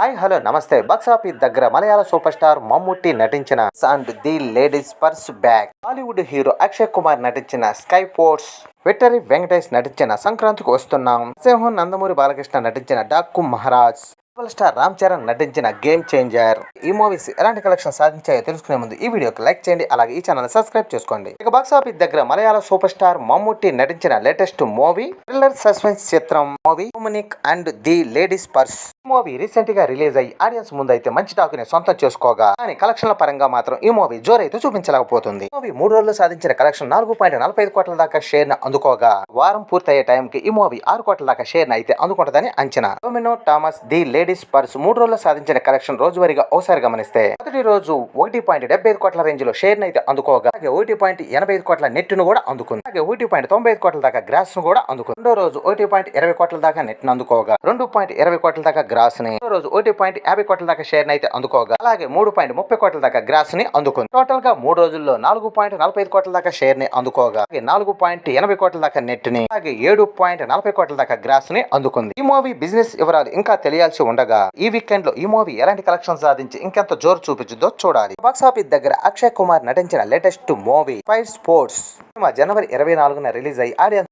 Hi hello నమస్తే. Box office దగ్గర Malayalam super star Mammootty నటించిన and the ladies purse bag Bollywood hero Akshay Kumar నటించిన sky force వెటరీ Venkatesh నటించిన సంక్రాంతికి వస్తున్నాం. సింహం నందమూరి బాలకృష్ణ నటించిన డాక్కు మహారాజ్ సూపర్ స్టార్ రామ్ చరణ్ నటించిన గేమ్ చేంజర్ ఈ మూవీస్ ఎలాంటి కలెక్షన్ సాధించాయో తెలుసుకునే ముందు ఈ వీడియోకి లైక్ చేయండి అలాగే ఈ ఛానల్ సబ్స్క్రైబ్ చేసుకోండి. ఇక బాక్స్ ఆఫీస్ దగ్గర మలయాళ సూపర్ స్టార్ మమ్ముట్టి నటించిన లేటెస్ట్ మూవీ థ్రిల్లర్ సస్పెన్స్ చిత్రం movie హ్యూమనిక్ and the ladies purse movie రీసెంట్గా రిలీజ్ అయ్యి ఆడియన్స్ ముందు అయితే మంచి టాక్ని సొంతం చేసుకోగా. కానీ కలెక్షన్ల పరంగా మాత్రం ఈ మూవీ జోరైతే చూపించలేకపోతుంది. మూవీ మూడు రోజులు సాధించిన కలెక్షన్ నాలుగు పాయింట్ నలభై ఐదు కోట్ల దాకా షేర్ను అందుకోగా. వారం పూర్తయ్యే టైంకి ఈ మూవీ ఆరు కోట్ల దాకా షేర్ అయితే అందుకుంటుందని అంచనా. Domino Thomas the ladies purse మూడు రోజుల్లో సాధించిన కలెక్షన్ రోజువారీగా ఒకసారి గమనిస్తే మొదటి రోజు ఒకటి పాయింట్ డెబ్బై ఐదు కోట్ల రేంజ్లో షేర్ అయితే అందుకోగా అలాగే ఒకటి పాయింట్ ఎనభై ఐదు కోట్ల నెట్ను కూడా అందుకుంది. అలాగే ఒకటి పాయింట్ తొంభై ఐదు కోట్ల దాకా గ్రాస్ను కూడా అందుకుంది. రెండో రోజు ఒకటి పాయింట్ ఇరవై కోట్ల దాకా నెట్ను అందుకోగా రెండు పాయింట్ ఇరవై కోట్ల దాకా గ్రాస్ని రోజు ఒకటి పాయింట్ యాభై కోట్ల దాకా షేర్ అయితే అందుకోగా అలాగే మూడు పాయింట్ ముప్పై కోట్ల దాకా గ్రాస్ని అందుకుంది. టోటల్గా మూడు రోజుల్లో నాలుగు పాయింట్ నలభై ఐదు కోట్ల దాకా షేర్ని అందుకోగా నాలుగు పాయింట్ ఎనభై కోట్ల దాకా నెట్ని అలాగే ఏడు పాయింట్ నలభై కోట్ల దాకా గ్రాస్ని అందుకుంది. ఈ మూవీ బిజినెస్ వివరాలు ఇంకా తెలియాల్సి ఉండగా ఈ వీకెండ్లో ఈ మూవీ ఎలాంటి కలెక్షన్ సాధించి ఇంకెంత జోరు చూపించుదో చూడాలి. బాక్స్ ఆఫీస్ దగ్గర అక్షయ్ కుమార్ నటించిన లేటెస్ట్ మూవీ ఫైర్ స్పోర్ట్స్. సినిమా జనవరి ఇరవై నాలుగున రిలీజ్ అయ్యి ఆడియన్స్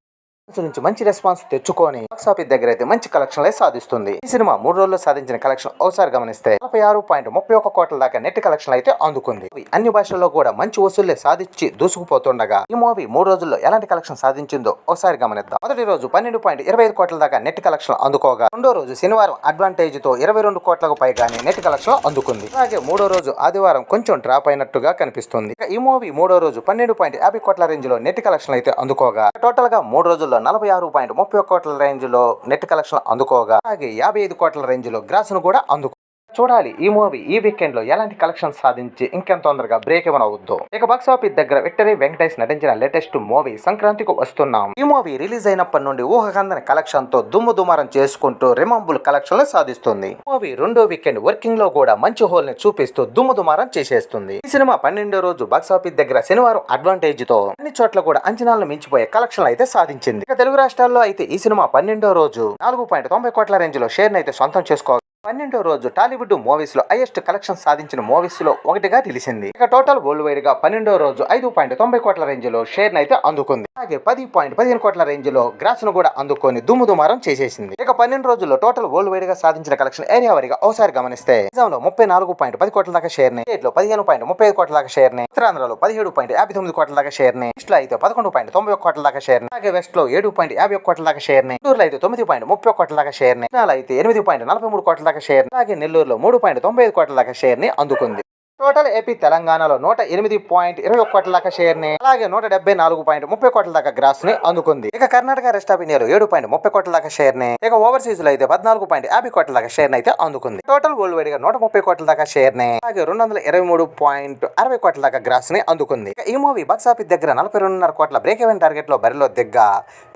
నుంచి మంచి రెస్పాన్స్ తెచ్చుకొని బాక్సాఫీస్ దగ్గర అయితే మంచి కలెక్షన్లే సాధిస్తుంది. ఈ సినిమా మూడు రోజుల్లో సాధించిన కలెక్షన్ ఒకసారి గమనిస్తే నలభై ఆరు పాయింట్ ముప్పై ఒక కోట్ల దాకా నెట్ కలెక్షన్ అయితే అందుకుంది. అన్ని భాషల్లో కూడా మంచి వసూళ్ళే సాధించి దూసుకుపోతుండగా ఈ మూవీ మూడు రోజుల్లో ఎలాంటి కలెక్షన్ సాధించిందో ఒకసారి గమనిద్దాం. మొదటి రోజు పన్నెండు పాయింట్ ఇరవై ఐదు కోట్ల దాకా నెట్ కలెక్షన్ అందుకోగా రెండో రోజు శనివారం అడ్వాంటేజ్తో ఇరవై రెండు కోట్లకు పైగానే నెట్ కలెక్షన్ అందుకుంది. అలాగే మూడో రోజు ఆదివారం కొంచెం డ్రాప్ అయినట్టుగా కనిపిస్తుంది. ఈ మూవీ మూడో రోజు పన్నెండు పాయింట్ యాభై కోట్ల రేంజ్లో నెట్ కలెక్షన్ అయితే అందుకోగా టోటల్గా మూడు రోజుల్లో నలభై ఆరు పాయింట్ ముప్పై ఒక్క కోట్ల రేంజ్లో నెట్ కలెక్షన్ అందుకోగా అలాగే యాభై ఐదు కోట్ల రేంజ్లో గ్రాస్ను కూడా అందుకో చూడాలి. ఈ మూవీ ఈ వీకెండ్లో ఎలాంటి కలెక్షన్ సాధించి ఇంకెంత తొందరగా బ్రేక్ ఇవ్వన అవుద్దో? ఇక బాక్స్ ఆఫీస్ దగ్గర విక్టరీ వెంకటేష్ నటించిన లేటెస్ట్ మూవీ సంక్రాంతికి వస్తున్నాం. ఈ మూవీ రిలీజ్ అయినప్పటి నుండి ఊహకందని కలెక్షన్తో దుమ్ము దుమారం చేసుకుంటూ రిమంబుల్ కలెక్షన్ సాధిస్తుంది. మూవీ రెండో వీకెండ్ వర్కింగ్లో కూడా మంచి హోల్ని చూపిస్తూ దుమ్ము దుమారం చేసేస్తుంది. ఈ సినిమా పన్నెండో రోజు బాక్స్ ఆఫీస్ దగ్గర శనివారం అడ్వాంటేజ్తో అన్ని చోట్ల కూడా అంచనాలను మించిపోయే కలెక్షన్ అయితే సాధించింది. ఇక తెలుగు రాష్ట్రాల్లో అయితే ఈ సినిమా పన్నెండో రోజు నాలుగు పాయింట్ తొంభై కోట్ల రేంజ్లో షేర్ అయితే సొంతం చేసుకో పన్నెండో రోజు టాలీవుడ్ మూవీస్లో హైయెస్ట్ కలెక్షన్ సాధించిన మూవీస్లో ఒకటిగా నిలిచింది. ఇక టోటల్ వరల్డ్ వైడ్గా పన్నెండో రోజు ఐదు పాయింట్ తొంభై కోట్ల రేంజ్లో షేర్ అయితే అందుకుంది. అలాగే పది పాయింట్ పదిహేను కోట్ల రేంజ్లో గ్రాస్ను కూడా అందుకొని దుమ్ము దుమారం చేసేసింది. ఇక పన్నెండు రోజుల్లో టోటల్ వరల్డ్ వైడ్గా సాధించిన కలెక్షన్ ఏరియా వారిగా ఒకసారి గమనిస్తే నిజాంలో ముప్పై నాలుగు పాయింట్ పది కోట్ల దాకా షేర్ని స్టేట్లో పదిహేను పాయింట్ ముప్పై ఐదు కోట్ల దాకా షేర్ని ఉత్తరాంధ్రలో పదిహేడు పాయింట్ యాభై తొమ్మిది కోట్ల దాకా షేర్ని ఈస్ట్లో అయితే పదకొండు పాయింట్ తొంభై ఒక్క కోట్ల దాకా షేర్ని అలాగే వెస్ట్లో ఏడు పాయింట్ యాభై ఒక్క కోట్ల దాకా షేర్ని గుంటూరులో అయితే తొమ్మిది పాయింట్ ముప్పై ఒక్క కోట్ల దాకా షేర్ని అయితే ఎనిమిది పాయింట్ నలభై మూడు కోట్ల దాకా షేర్ అలాగే నెల్లూరులో మూడు పాయింట్ తొంభై ఐదు కోట్ల దాకా షేర్ని అందుకుంది. టోటల్ ఏపీ తెలంగాణలో నూట ఎనిమిది పాయింట్ ఇరవై ఒక్క కోట్ల దాకా షేర్ని అలాగే నూట డెబ్బై నాలుగు పాయింట్ ముప్పై కోట్ల దాకా గ్రాస్ని అందుకుంది. ఇక కర్ణాటక రెస్ట్ ఆఫ్ ఇండియాలో ఏడు పాయింట్ ముప్పై కోట్ల దాకా షేర్ని ఇక ఓవర్సీస్లో అయితే పద్నాలుగు పాయింట్ యాభై కోట్ల దాకా షేర్ అయితే అందుకుంది. టోటల్ వరల్డ్ వైడ్గా నూట ముప్పై కోట్ల దాకా షేర్ని అలాగే రెండు వందల ఇరవై మూడు పాయింట్ అరవై కోట్ల దాకా గ్రాస్ని అందుకుంది. ఇక ఈ మూవీ బాక్స్ ఆఫీస్ దగ్గర నలభై రెండున్నర కోట్ల బ్రేక్ ఎవెన్ టార్గెట్లో బరిలో దిగ్గ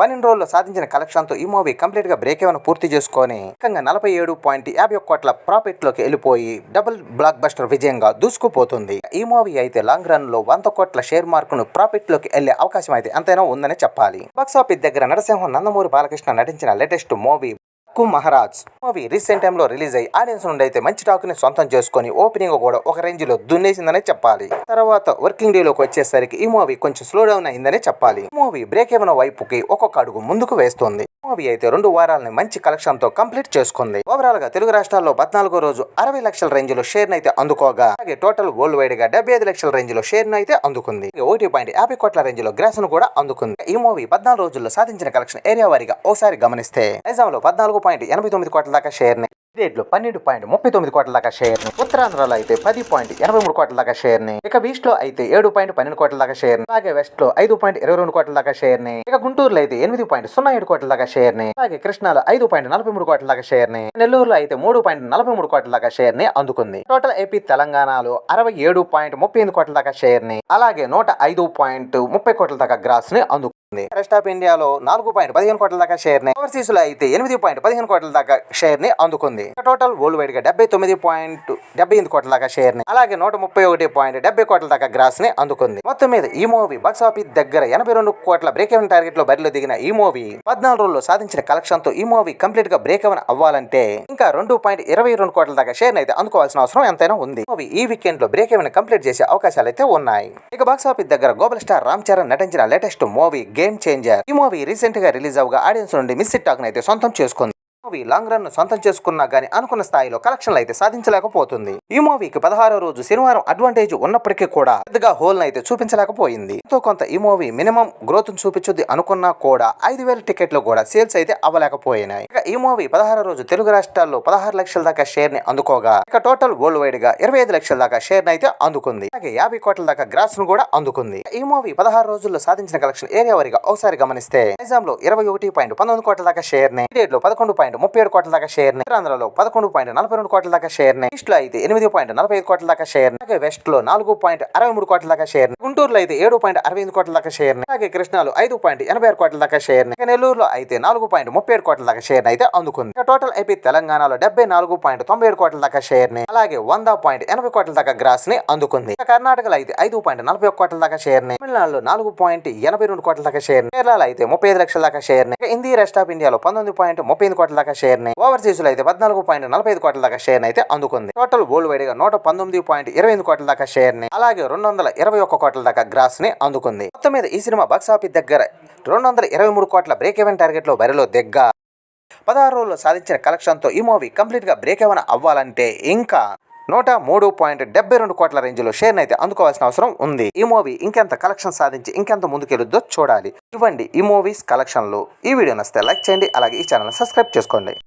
పన్నెండు రోజుల్లో సాధించిన కలెక్షన్తో ఈ మూవీ కంప్లీట్గా బ్రేక్ ఎవెన్ పూర్తి చేసుకొని ఏకంగా నలభై ఏడు పాయింట్ యాభై ఒక్క కోట్ల ప్రాఫిట్లోకి వెళ్ళిపోయి డబుల్ బ్లాక్ బస్టర్ విజయంగా దూసుకుపోతుంది ఈ మూవీ అయితే లాంగ్ రన్లో వంద కోట్ల షేర్ మార్కును ప్రాఫిట్లోకి వెళ్ళే అవకాశం అయితే ఎంతైనా ఉందని చెప్పాలి. బాక్సాఫీస్ దగ్గర నరసింహం నందమూరి బాలకృష్ణ నటించిన లేటెస్ట్ మూవీ కు మహారాజ్. మూవీ రీసెంట్ టైంలో రిలీజ్ అయ్యి ఆడియన్స్ నుండి అయితే మంచి టాక్ని సొంతం చేసుకొని ఓపెనింగ్ కూడా ఒక రేంజ్లో దున్నేసిందనే చెప్పాలి. తర్వాత వర్కింగ్ డే లోకి వచ్చేసరికి ఈ మూవీ కొంచెం స్లో డౌన్ అయిందనే చెప్పాలి. మూవీ బ్రేక్ ఏమైనా వైపుకి ఒక్కొక్క అడుగు ముందుకు వేస్తుంది. మూవీ అయితే రెండు వారాలని మంచి కలెక్షన్తో కంప్లీట్ చేసుకుంది. ఓవరాల్గా తెలుగు రాష్ట్రాల్లో పద్నాలుగో రోజు అరవై లక్షల రేంజ్లో షేర్ అయితే అందుకోగా. అలాగే టోటల్ వరల్డ్ వైడ్గా డెబ్బై ఐదు లక్షల రేంజ్లో షేర్ అయితే అందుకుంది. ఒకటి పాయింట్ యాభై కోట్ల రేంజ్లో గ్రాస్ను కూడా అందుకుంది. ఈ మూవీ పద్నాలుగు రోజుల్లో సాధించిన కలెక్షన్ ఏరియా వారిగా ఓసారి గమనిస్తే. నైజాంలో పద్నాలుగు పాయింట్ ఎనభై తొమ్మిది కోట్ల దాకా షేర్ని పన్నెండు పాయింట్ ముప్పై తొమ్మిది కోట్ల దాకా షేర్ని ఉత్తరాంధ్రలో అయితే పది పాయింట్ ఎనభై మూడు కోట్ల దాకా షేర్ని ఇక ఈస్ట్లో అయితే ఏడు పాయింట్ పన్నెండు కోట్ల దాకా షేర్ని అలాగే వెస్ట్లో ఐదు పాయింట్ ఇరవై రెండు కోట్ల దాకా షేర్ని ఇక గుంటూరులో అయితే ఎనిమిది పాయింట్ సున్నా ఏడు కోట్ల దాకా షేర్ని అలాగే కృష్ణాలో ఐదు పాయింట్ నలభై మూడు కోట్ల దాకా షేర్ని నెల్లూరులో అయితే మూడు పాయింట్ నలభై మూడు కోట్ల దాకా షేర్ని అందుకుంది టోటల్ ఏపీ తెలంగాణలో అరవై ఏడు పాయింట్ ముప్పై ఎనిమిది కోట్ల దాకా షేర్ని అలాగే నూట ఐదు పాయింట్ ముప్పై కోట్ల దాకా గ్రాస్ని అందుకుంది రెస్ట్ ఆఫ్ ఇండియాలో నాలుగు పాయింట్ పదిహేను కోట్ల దాకా షేర్ని ఓవర్సీస్లో అయితే ఎనిమిది పాయింట్ పదిహేను కోట్ల దాకా షేర్ని అందుకుంది. టోటల్ వరల్డ్ వైడ్గా డెబ్బై తొమ్మిది పాయింట్ డెబ్బై ఎనిమిది కోట్ల దాకా షేర్ని అలాగే నూట ముప్పై ఒకటి పాయింట్ డెబ్బై కోట్ల దాకా గ్రాస్ని అందుకుంది. మొత్తం మీద ఈ మూవీ బాక్స్ ఆఫీస్ దగ్గర ఎనభై రెండు కోట్ల బ్రేక్ ఎవెన్ టార్గెట్లో బరిలో దిగిన ఈ మూవీ పద్నాలుగు రోజుల్లో సాధించిన కలెక్షన్తో ఈ మూవీ కంప్లీట్గా బ్రేక్ ఎవెన్ అవ్వాలంటే ఇంకా రెండు పాయింట్ ఇరవై రెండు కోట్ల దాకా షేర్ అయితే అందుకోవాల్సిన అవసరం ఎంతైనా ఉంది. మూవీ ఈ వీకెండ్లో బ్రేక్ ఎవెన్ కంప్లీట్ చేసే అవకాశాలు అయితే ఉన్నాయి. ఇక బాక్స్ ఆఫీస్ దగ్గర గోబల్ స్టార్ రామ్ చరణ్ నటించిన లేటెస్ట్ మూవీ గేమ్ చేంజర్. ఈ మూవీ రీసెంట్గా రిలీజ్ అవగా ఆడియన్స్ నుండి మిస్ టాక్ అయితే సొంతం చేసుకుంది. మూవీ లాంగ్ రన్ సొంతం చేసుకున్నా గానీ అనుకున్న స్థాయిలో కలెక్షన్లు అయితే సాధించలేకపోతుంది. ఈ మూవీకి పదహారో రోజు శనివారం అడ్వాంటేజ్ ఉన్నప్పటికీ కూడా పెద్దగా హోల్ అయితే చూపించలేకపోయింది. ఎంతో కొంత ఈ మూవీ మినిమం గ్రోత్ చూపించుద్ది అనుకున్నా కూడా ఐదు వేల టికెట్లు కూడా సేల్స్ అయితే అవ్వలేకపోయినాయి. ఇక ఈ మూవీ పదహారో రోజు తెలుగు రాష్ట్రాల్లో పదహారు లక్షల దాకా షేర్ని అందుకోగా ఇక టోటల్ వరల్డ్ వైడ్గా ఇరవై ఐదు లక్షల దాకా షేర్ని అయితే అందుకుంది. అలాగే యాభై కోట్ల దాకా గ్రాస్ను కూడా అందుకుంది. ఈ మూవీ పదహారు రోజుల్లో సాధించిన కలెక్షన్ ఏరియా వారిగా ఒకసారి గమనిస్తే నైజాం లో ఇరవై ఒకటి పాయింట్ పంతొమ్మిది కోట్ల దాకా షేర్ని లో పదకొండు పాయింట్ ముప్పై ఏడు కోట్ల దాకా షేర్ ఆంధ్రలో పదకొండు పాయింట్ నలభై రెండు కోట్ల దాకా షేర్ ఈస్ట్లో అయితే ఎనిమిది పాయింట్ నలభై ఐదు కోట్ల దాకా షేర్ అలాగే వెస్ట్లో నాలుగు పాయింట్ అరవై మూడు కోట్ల దాకా షేర్ గుంటూరులో అయితే ఏడు పాయింట్ అరవై ఎనిమిది కోట్ల దాకా షేర్ అలాగే కృష్ణాలో ఐదు పాయింట్ ఎనభై ఆరు కోట్ల దాకా షేర్ నెల్లూరులో అయితే నాలుగు పాయింట్ ముప్పై ఏడు కోట్ల దాకా షేర్ అయితే అందుకుంది టోటల్ అయితే తెలంగాణలో డెబ్బై నాలుగు పాయింట్ తొంభై ఏడు కోట్ల దాకా షేర్ని అలాగే వంద పాయింట్ ఎనభై కోట్ల దాకా గ్రాస్ని అందుకుంది కర్ణాటకలో అయితే ఐదు పాయింట్ నలభై ఒక్క కోట్ల దాకా షేర్ని తమిళనాడులో నాలుగు పాయింట్ ఎనభై రెండు కోట్ల దాకా షేర్ కేరళలో అయితే ముప్పై ఐదు లక్షల దాకా షేర్ని ఇక హిందీ రెస్ట్ ఆఫ్ ఇండియాలో పంతొమ్మిది పాయింట్ ముప్పై ఎనిమిది కోట్ల దాకా షేర్ని. ఓవర్సీస్లో అయితే పద్నాలుగు పాయింట్ నలభై ఐదు కోట్ల దాకా షేర్ అయితే అందుకుంది. టోటల్ వరల్డ్ వైడ్గా నూట పంతొమ్మిది పాయింట్ ఇరవై ఎనిమిది కోట్ల దాకా షేర్ని అలాగే రెండు వందల ఇరవై ఒక్క కోట్ల దాకా గ్రాస్ని అందుకుంది. మొత్తం మీద ఈ సినిమా బాక్స్ ఆఫీస్ దగ్గర రెండు వందల ఇరవై మూడు కోట్ల బ్రేక్ ఎవెన్ టార్గెట్లో బరిలో దిగ్గా. పదహారు రోజుల్లో సాధించిన కలెక్షన్తో ఈ మూవీ కంప్లీట్గా బ్రేక్ ఏమైనా అవ్వాలంటే ఇంకా నూట మూడు పాయింట్ డెబ్బై రెండు కోట్ల రేంజ్లో షేర్ని అయితే అందుకోవాల్సిన అవసరం ఉంది. ఈ మూవీ ఇంకెంత కలెక్షన్ సాధించి ఇంకెంత ముందుకెళ్ళుద్దో చూడాలి. ఇవ్వండి ఈ మూవీస్ కలెక్షన్లు. ఈ వీడియో నచ్చితే లైక్ చేయండి అలాగే ఈ ఛానల్ సబ్స్క్రైబ్ చేసుకోండి.